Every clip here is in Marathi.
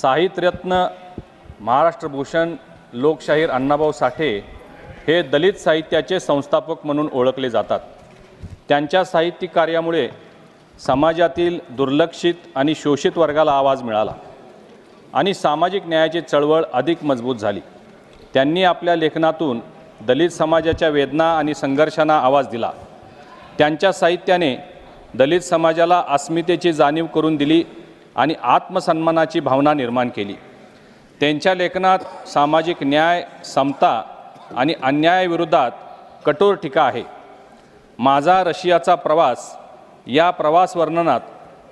साहित्यरत्न महाराष्ट्रभूषण लोकशाहीर अण्णाभाऊ साठे हे दलित साहित्याचे संस्थापक म्हणून ओळखले जातात. त्यांच्या साहित्यिक कार्यामुळे समाजातील दुर्लक्षित आणि शोषित वर्गाला आवाज मिळाला आणि सामाजिक न्यायाची चळवळ अधिक मजबूत झाली. त्यांनी आपल्या लेखनातून दलित समाजाच्या वेदना आणि संघर्षांना आवाज दिला. त्यांच्या साहित्याने दलित समाजाला अस्मितेची जाणीव करून दिली आणि आत्मसन्मानाची भावना निर्माण केली. त्यांच्या लेखनात सामाजिक न्याय समता आणि अन्यायाविरोधात कठोर टीका आहे. माझा रशियाचा प्रवास या प्रवास वर्णनात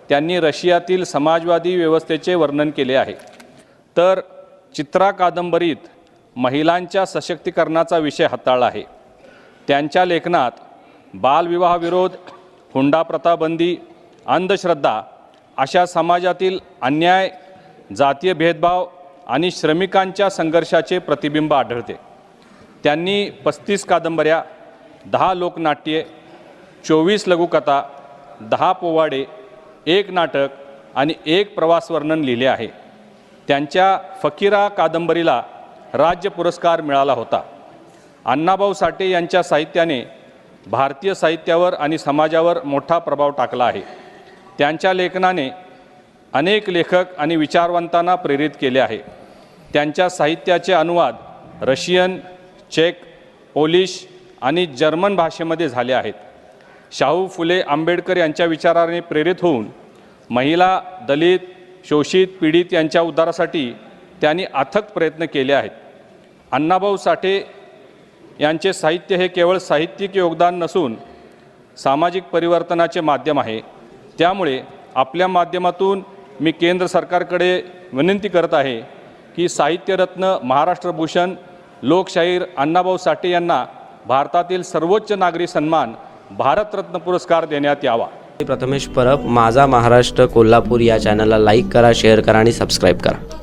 त्यांनी रशियातील समाजवादी व्यवस्थेचे वर्णन केले आहे. तर चित्रा कादंबरीत महिलांच्या सशक्तीकरणाचा विषय हाताळला आहे. त्यांच्या लेखनात बालविवाहविरोध हुंडा प्रथाबंदी अंधश्रद्धा अशा समाजातील अन्याय जातीय भेदभाव आणि श्रमिकांच्या संघर्षाचे प्रतिबिंब आढळते. त्यांनी पस्तीस कादंबऱ्या दहा लोकनाट्ये चोवीस लघुकथा दहा पोवाडे एक नाटक आणि एक प्रवास वर्णन लिहिले आहे. त्यांच्या फकीरा कादंबरीला राज्य पुरस्कार मिळाला होता. अण्णाभाऊ साठे यांच्या साहित्याने भारतीय साहित्यावर आणि समाजावर मोठा प्रभाव टाकला आहे. त्यांच्या लेखनाने अनेक लेखक आणि विचारवंतांना प्रेरित केले आहे. त्यांच्या साहित्याचे अनुवाद रशियन चेक पोलिश आणि जर्मन भाषेमध्ये झाले आहेत. शाहू फुले आंबेडकर यांच्या विचाराने प्रेरित होऊन महिला दलित शोषित पीडित यांच्या उद्धारासाठी त्यांनी अथक प्रयत्न केले आहेत. अण्णाभाऊ साठे यांचे साहित्य हे केवळ साहित्यिक योगदान नसून सामाजिक परिवर्तनाचे माध्यम आहे. त्यामुळे आपल्या माध्यमातून मी केंद्र सरकारकडे विनंती करत आहे की साहित्यरत्न महाराष्ट्रभूषण लोकशाहीर अण्णाभाऊ साठे यांना भारतातील सर्वोच्च नागरी सन्मान भारतरत्न पुरस्कार देण्यात यावा. प्रथमेश परब माझा महाराष्ट्र कोल्हापूर या चॅनलला लाईक करा शेअर करा आणि सबस्क्राईब करा.